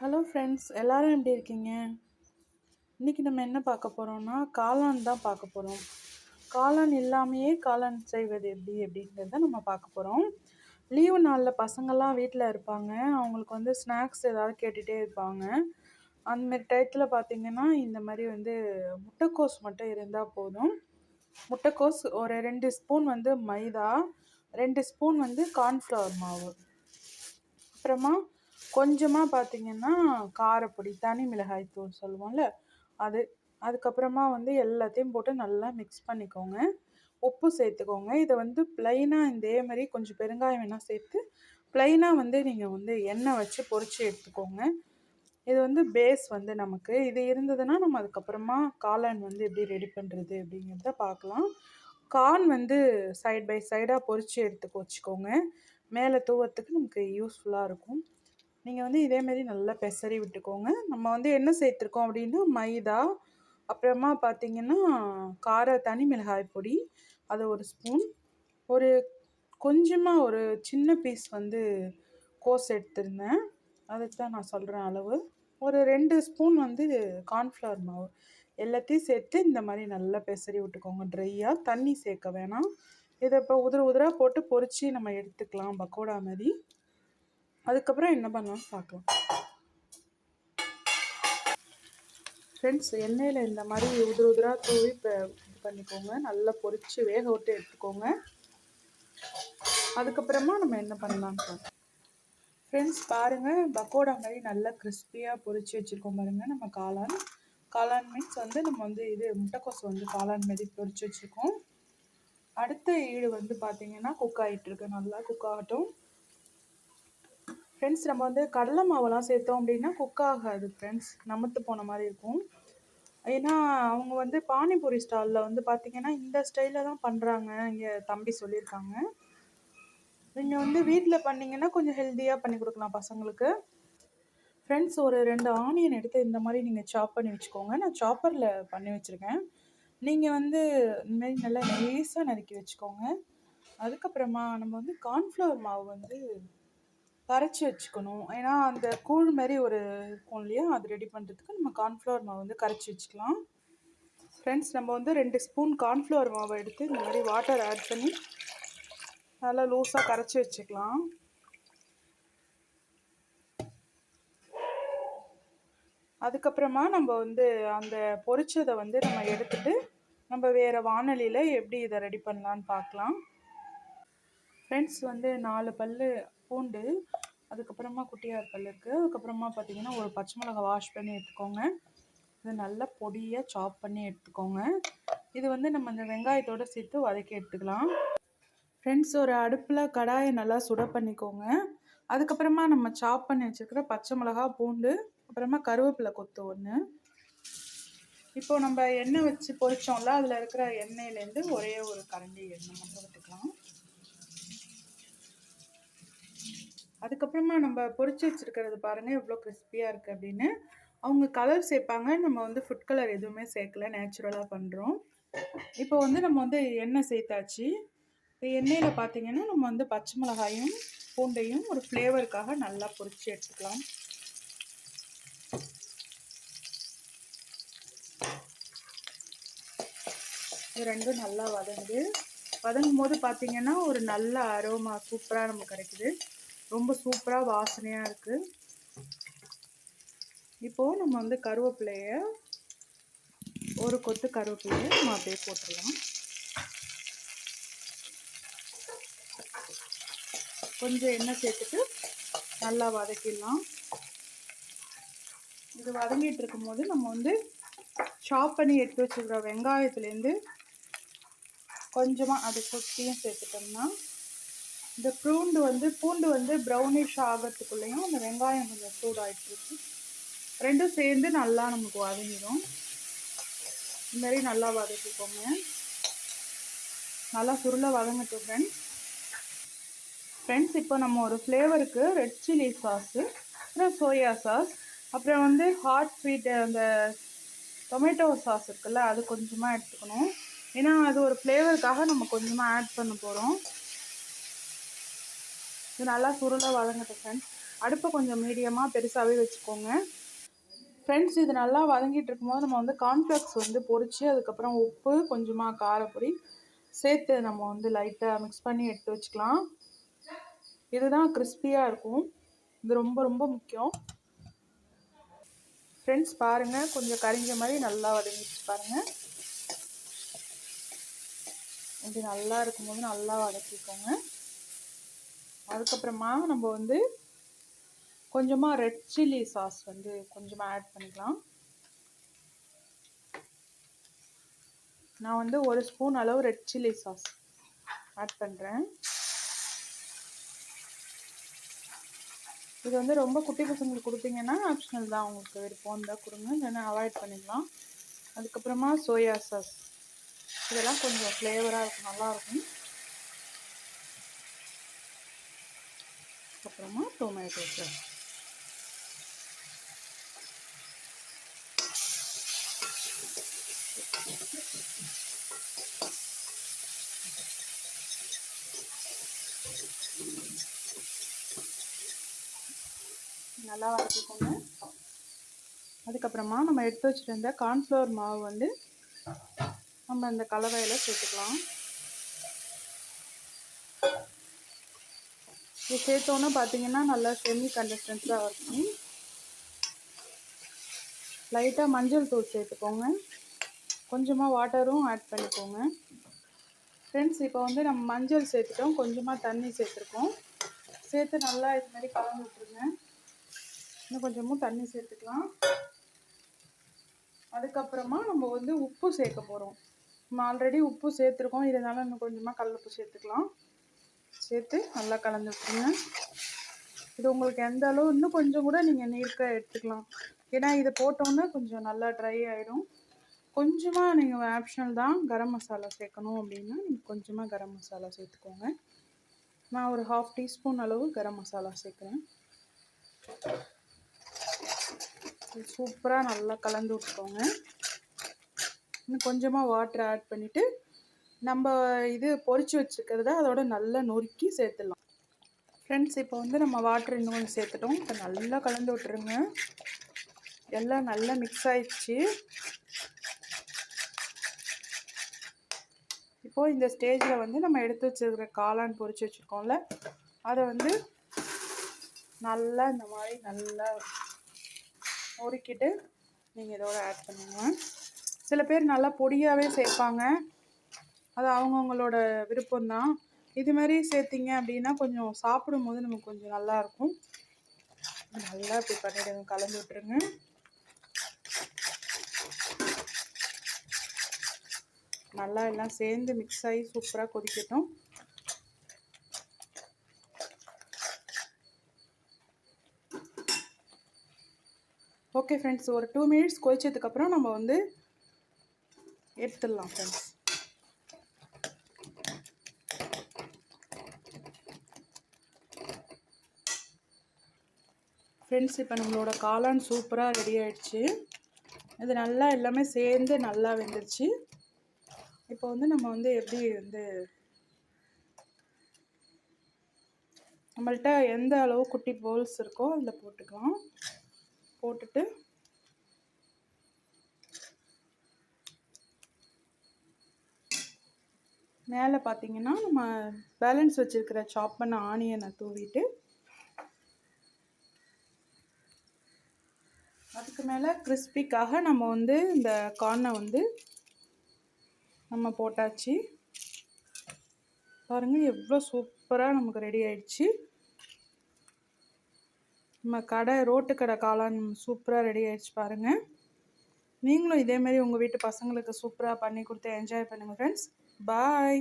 Hello friends எல்லாரும் எப்படி இருக்கீங்க? இன்றைக்கி நம்ம என்ன பார்க்க போகிறோம்னா காளான் தான் பார்க்க போகிறோம் காளான் இல்லாமையே காளான் செய்வது எப்படி அப்படிங்கிறத நம்ம பார்க்க போகிறோம் லீவு நாளில் பசங்கள்லாம் வீட்டில் இருப்பாங்க. அவங்களுக்கு வந்து ஸ்நாக்ஸ் ஏதாவது கேட்டுகிட்டே இருப்பாங்க. அந்தமாரி டயத்தில் பார்த்தீங்கன்னா இந்த மாதிரி வந்து முட்டைக்கோஸ் மட்டும் இருந்தால் போதும். முட்டைக்கோஸ் ஒரு ரெண்டு ஸ்பூன் வந்து மைதா ரெண்டு ஸ்பூன் வந்து கார்ன்ஃப்ளவர் மாவு. அப்புறமா கொஞ்சமாக பார்த்தீங்கன்னா காரப்பொடி தனி மிளகாய் தூள் சொல்லுவோம்ல அது அதுக்கப்புறமா வந்து எல்லாத்தையும் போட்டு நல்லா மிக்ஸ் பண்ணிக்கோங்க. உப்பு சேர்த்துக்கோங்க. இதை வந்து ப்ளைனாக இதே மாதிரி கொஞ்சம் பெருங்காயம் வேணால் சேர்த்து ப்ளைனாக வந்து நீங்கள் வந்து எண்ணெய் வச்சு பொறிச்சு எடுத்துக்கோங்க. இது வந்து பேஸ் வந்து நமக்கு இது இருந்ததுன்னா நம்ம அதுக்கப்புறமா காளான் வந்து எப்படி ரெடி பண்ணுறது அப்படிங்கிறத பார்க்கலாம் கார்ன் வந்து சைட் பை சைடாக பொறிச்சு எடுத்துக்க வச்சுக்கோங்க. மேலே தூவத்துக்கு நமக்கு யூஸ்ஃபுல்லாக இருக்கும். நீங்கள் வந்து இதேமாரி நல்லா பெசரி விட்டுக்கோங்க. நம்ம வந்து என்ன சேர்த்துருக்கோம் அப்படின்னா மைதா அப்புறமா பார்த்தீங்கன்னா கார தனி மிளகாய் பொடி அது ஒரு ஸ்பூன் ஒரு கொஞ்சமாக ஒரு சின்ன பீஸ் வந்து கோஸ் எடுத்திருந்தேன். அதுக்கு தான் நான் சொல்கிறேன் அளவு. ஒரு ரெண்டு ஸ்பூன் வந்து கார்ன்ஃப்ளவர் மாவு. எல்லாத்தையும் சேர்த்து இந்த மாதிரி நல்லா பெசரி விட்டுக்கோங்க. ட்ரையாக தண்ணி சேர்க்க வேணாம். இதை இப்போ உதிர உதிராக போட்டு பொறிச்சு நம்ம எடுத்துக்கலாம் பக்கோடா மாதிரி அதுக்கப்புறம் என்ன பண்ணலாம்னு பார்க்கலாம். ஃப்ரெண்ட்ஸ் எண்ணெயில் இந்த மாதிரி உதிர உதிராக தூவி இப்போ இது பண்ணிக்கோங்க. நல்லா பொரித்து வேக விட்டு எடுத்துக்கோங்க. அதுக்கப்புறமா நம்ம என்ன பண்ணலாம்னு பார்க்கலாம். ஃப்ரெண்ட்ஸ் பாருங்கள் பக்கோடா மாதிரி நல்லா கிறிஸ்பியாக பொரித்து வச்சுருக்கோம் பாருங்கள் நம்ம காளான். காளான் மீன்ஸ் வந்து நம்ம வந்து இது முட்டைக்கோஸ் வந்து காளான் மாதிரி பொரித்து வச்சுருக்கோம். அடுத்த ஈடு வந்து பார்த்திங்கன்னா குக் ஆகிட்டுருக்கு நல்லா குக் ஆகட்டும். ஃப்ரெண்ட்ஸ் நம்ம வந்து கடலை மாவெல்லாம் சேர்த்தோம் அப்படின்னா குக் ஆகாது ஃப்ரெண்ட்ஸ் நமத்து போன மாதிரி இருக்கும். ஏன்னா அவங்க வந்து பானிபூரி ஸ்டாலில் வந்து பார்த்திங்கன்னா இந்த ஸ்டைலில் தான் பண்ணுறாங்க இங்கே தம்பி சொல்லியிருக்காங்க. நீங்கள் வந்து வீட்டில் பண்ணிங்கன்னா கொஞ்சம் ஹெல்த்தியாக பண்ணி கொடுக்கலாம் பசங்களுக்கு. ஃப்ரெண்ட்ஸ் ஒரு ரெண்டு ஆனியன் எடுத்து இந்த மாதிரி நீங்கள் சாப் பண்ணி வச்சுக்கோங்க. நான் சாப்பரில் பண்ணி வச்சுருக்கேன். நீங்கள் வந்து இந்தமாரி நல்லா நெய்ஸாக நறுக்கி வச்சுக்கோங்க. அதுக்கப்புறமா நம்ம வந்து கார்ன்ஃப்ளவர் மாவு வந்து கரைச்சி வச்சுக்கணும். ஏன்னா அந்த கூழ் மாதிரி ஒரு இருக்கும் இல்லையா? அது ரெடி பண்ணுறதுக்கு நம்ம கார்ன்ஃப்ளவர் மாவு வந்து கரைச்சி வச்சுக்கலாம். ஃப்ரெண்ட்ஸ் நம்ம வந்து ரெண்டு ஸ்பூன் கார்ன்ஃப்ளவர் மாவை எடுத்து இந்த மாதிரி வாட்டர் ஆட் பண்ணி நல்லா லூஸாக கரைச்சி வச்சுக்கலாம். அதுக்கப்புறமா நம்ம வந்து அந்த பொரிச்சதை வந்து நம்ம எடுத்துட்டு நம்ம வேறு வானொலியில் எப்படி இதை ரெடி பண்ணலான்னு பார்க்கலாம். ஃப்ரெண்ட்ஸ் வந்து நாலு பல் பூண்டு அதுக்கப்புறமா குட்டியார் பல் இருக்குது அதுக்கப்புறமா பார்த்தீங்கன்னா ஒரு பச்சை மிளகா வாஷ் பண்ணி எடுத்துக்கோங்க. இது நல்லா பொடியாக சாப் பண்ணி எடுத்துக்கோங்க. இது வந்து நம்ம இந்த வெங்காயத்தோடு சேர்த்து வதக்கி எடுத்துக்கலாம். ஃப்ரெண்ட்ஸ் ஒரு அடுப்பில் கடாயை நல்லா சுட பண்ணிக்கோங்க. அதுக்கப்புறமா நம்ம சாப் பண்ணி வச்சுருக்கிற பச்சை மிளகா பூண்டு அப்புறமா கருவேப்பிலை கொத்து ஒன்று இப்போ நம்ம எண்ணெய் வச்சு பொரிச்சோம்ல அதில் இருக்கிற எண்ணெயிலேருந்து ஒரே ஒரு கரண்டி எண்ணெய் மட்டும் விட்டுக்கலாம் அதுக்கப்புறமா நம்ம பொறிச்சு வச்சுருக்கிறது பாருங்கள் எவ்வளோ கிறிஸ்பியாக இருக்குது அப்படின்னு. அவங்க கலர் சேர்ப்பாங்க. நம்ம வந்து ஃபுட் கலர் எதுவுமே சேர்க்கல. நேச்சுரலாக பண்ணுறோம் இப்போ வந்து நம்ம வந்து எண்ணெய் சேர்த்தாச்சு. இப்போ எண்ணெயில் பார்த்தீங்கன்னா நம்ம வந்து பச்சை மிளகாயும் பூண்டையும் ஒரு ஃப்ளேவருக்காக நல்லா பொரித்து எடுத்துக்கலாம். இது ரெண்டும் நல்லா வதங்குது. வதங்கும் போது பார்த்தீங்கன்னா ஒரு நல்ல அரோமா சூப்பராக நமக்கு கிடைக்குது. ரொம்ப சூப்பராக வாசனையாக இருக்குது இப்போது நம்ம வந்து கருவேப்பிலையை ஒரு கொத்து கருவேப்பிலையை நம்ம அப்படியே போட்டுடலாம். கொஞ்சம் எண்ணெய் சேர்த்துட்டு நல்லா வதக்கிடலாம். இது வதங்கிட்டு இருக்கும்போது நம்ம வந்து சாப் பண்ணி எடுத்து வச்சுக்கிற வெங்காயத்துலேருந்து கொஞ்சமாக அது கொத்தியும் சேர்த்துட்டோம்னா இந்த பூண்டு வந்து பூண்டு வந்து ப்ரௌனிஷ் ஆகிறதுக்குள்ளேயும் அந்த வெங்காயம் கொஞ்சம் சூடாகிட்டுருக்கு ரெண்டும் சேர்ந்து நல்லா நமக்கு வதங்கிடும். இதுமாரி நல்லா வதக்கிக்கோங்க. நல்லா சுருளை வதங்கட்டும் ஃப்ரெண்ட்ஸ் ஃப்ரெண்ட்ஸ் இப்போ நம்ம ஒரு ஃப்ளேவருக்கு ரெட் சில்லி சாஸு அப்புறம் சோயா சாஸ் அப்புறம் வந்து ஹாட் ஸ்வீட்டு அந்த டொமேட்டோ சாஸ் இருக்குல்ல அது கொஞ்சமாக எடுத்துக்கணும். ஏன்னா அது ஒரு ஃப்ளேவருக்காக நம்ம கொஞ்சமாக ஆட் பண்ண போகிறோம் இது நல்லா சுருளாக வதங்கட்டும் ஃப்ரெண்ட்ஸ் அடுப்பை கொஞ்சம் மீடியமாக பெருசாகவே வச்சுக்கோங்க. ஃப்ரெண்ட்ஸ் இது நல்லா வதங்கிட்டு இருக்கும்போது நம்ம வந்து கார்ன்ஃப்ளெக்ஸ் வந்து பொறிச்சு அதுக்கப்புறம் உப்பு கொஞ்சமாக காரப்பொடி சேர்த்து நம்ம வந்து லைட்டாக மிக்ஸ் பண்ணி எடுத்து வச்சுக்கலாம். இதுதான் கிறிஸ்பியாக இருக்கும். இது ரொம்ப ரொம்ப முக்கியம். ஃப்ரெண்ட்ஸ் பாருங்கள் கொஞ்சம் கரிஞ்ச மாதிரி நல்லா வதங்கிடுச்சு பாருங்கள் இப்படி நல்லா இருக்கும்போது நல்லா வதக்கிக்கோங்க. அதுக்கப்புறமா நம்ம வந்து கொஞ்சமாக ரெட் சில்லி சாஸ் வந்து கொஞ்சமாக ஆட் பண்ணிக்கலாம். நான் வந்து ஒரு ஸ்பூன் அளவு ரெட் சில்லி சாஸ் ஆட் பண்ணுறேன் இது வந்து ரொம்ப குட்டி பசங்களுக்கு கொடுத்தீங்கன்னா ஆப்ஷனல் தான். உங்களுக்கு விருப்பம் இருந்தால் கொடுங்க. இல்லைன்னா அவாய்ட் பண்ணிக்கலாம். அதுக்கப்புறமா சோயா சாஸ் இதெல்லாம் கொஞ்சம் ஃப்ளேவராக இருக்கும். நல்லாயிருக்கும் அப்புறமா டொமேட்டோ சாஸ். நல்லா வதக்கிக்கோங்க. அதுக்கப்புறமா நம்ம எடுத்து வச்சுருந்த கார்ன்ஃப்ளவர் மாவு வந்து நம்ம அந்த கலவையில் சேர்த்துக்கலாம். இது சேர்த்தோன்னே பார்த்தீங்கன்னா நல்லா செமி கன்சிஸ்டன்ஸாக இருக்கும். லைட்டாக மஞ்சள் தூள் சேர்த்துக்கோங்க. கொஞ்சமாக வாட்டரும் ஆட் பண்ணிக்கோங்க. ஃப்ரெண்ட்ஸ் இப்போ வந்து நம்ம மஞ்சள் சேர்த்துட்டோம். கொஞ்சமாக தண்ணி சேர்த்துருக்கோம். சேர்த்து நல்லா இது மாதிரி கலந்து விட்ருங்க இன்னும் கொஞ்சமும் தண்ணி சேர்த்துக்கலாம். அதுக்கப்புறமா நம்ம வந்து உப்பு சேர்க்க போகிறோம் நம்ம ஆல்ரெடி உப்பு சேர்த்துருக்கோம். இருந்தாலும் இன்னும் கொஞ்சமாக கல்லுப்பு சேர்த்துக்கலாம். சேர்த்து நல்லா கலந்து விட்டுருங்க இது உங்களுக்கு எந்த அளவு இன்னும் கொஞ்சம் கூட நீங்கள் நீர்க்க எடுத்துக்கலாம். ஏன்னா இதை போட்டோன்னே கொஞ்சம் நல்லா ட்ரை ஆகிடும் கொஞ்சமாக நீங்கள் ஆப்ஷனல் தான் கரம் மசாலா சேர்க்கணும் அப்படின்னா நீங்கள் கொஞ்சமாக கரம் மசாலா சேர்த்துக்கோங்க. நான் ஒரு ஹாஃப் டீஸ்பூன் அளவு கரம் மசாலா சேர்க்குறேன். சூப்பராக நல்லா கலந்து விட்டுக்கோங்க. இன்னும் கொஞ்சமாக வாட்டர் ஆட் பண்ணிவிட்டு நம்ம இது பொறிச்சு வச்சுருக்கிறத அதோட நல்லா நொறுக்கி சேர்த்துடலாம். ஃப்ரெண்ட்ஸ் இப்போ வந்து நம்ம வாட்டர் இன்னும் கொஞ்சம் சேர்த்துட்டோம். இப்போ நல்லா கலந்து விட்டுருங்க. எல்லாம் நல்லா மிக்ஸ் ஆயிடுச்சு. இப்போது இந்த ஸ்டேஜில் வந்து நம்ம எடுத்து வச்சுருக்கிற காளான் பொறிச்சு வச்சுருக்கோம்ல அதை வந்து நல்லா இந்த மாதிரி நல்லா நொறுக்கிட்டு நீங்கள் இதோட ஆட் பண்ணுங்கள் சில பேர் நல்லா பொடியாகவே சேர்ப்பாங்க. அது அவங்கவுங்களோட விருப்பம்தான். இது மாதிரி சேர்த்திங்க அப்படின்னா கொஞ்சம் சாப்பிடும் போது நமக்கு கொஞ்சம் நல்லாயிருக்கும் நல்லா இப்படி பண்ணிவிடுங்க கலந்து விட்டுருங்க. நல்லா எல்லாம் சேர்ந்து மிக்ஸ் ஆகி சூப்பராக கொதிக்கட்டும். ஓகே ஃப்ரெண்ட்ஸ் ஒரு டூ மினிட்ஸ் கொதிச்சதுக்கப்புறம் நம்ம வந்து எடுத்துடலாம் ஃப்ரெண்ட்ஸ் ஃப்ரெண்ட்ஸ் இப்போ நம்மளோட காளான் சூப்பராக ரெடி ஆகிடுச்சு இது நல்லா எல்லாமே சேர்ந்து நல்லா வெந்துருச்சு. இப்போ வந்து நம்ம வந்து எப்படி வந்து நம்மள்கிட்ட எந்த அளவு குட்டி போல்ஸ் இருக்கோ அதில் போட்டுக்கலாம். போட்டுட்டு மேலே பார்த்தீங்கன்னா நம்ம பேலன்ஸ் வச்சுருக்கிற சாப் பண்ண ஆனியனை தூவிட்டு இதுக்கு மேலே கிறிஸ்பிக்காக நம்ம வந்து இந்த கார்னை வந்து நம்ம போட்டாச்சு. பாருங்கள் எவ்வளோ சூப்பராக நமக்கு ரெடி ஆயிடுச்சு. நம்ம கடை ரோட்டு கடை காளான் சூப்பராக ரெடி ஆயிடுச்சு பாருங்கள் நீங்களும் இதேமாரி உங்கள் வீட்டு பசங்களுக்கு சூப்பராக பண்ணி கொடுத்து என்ஜாய் பண்ணுங்கள் ஃப்ரெண்ட்ஸ் பாய்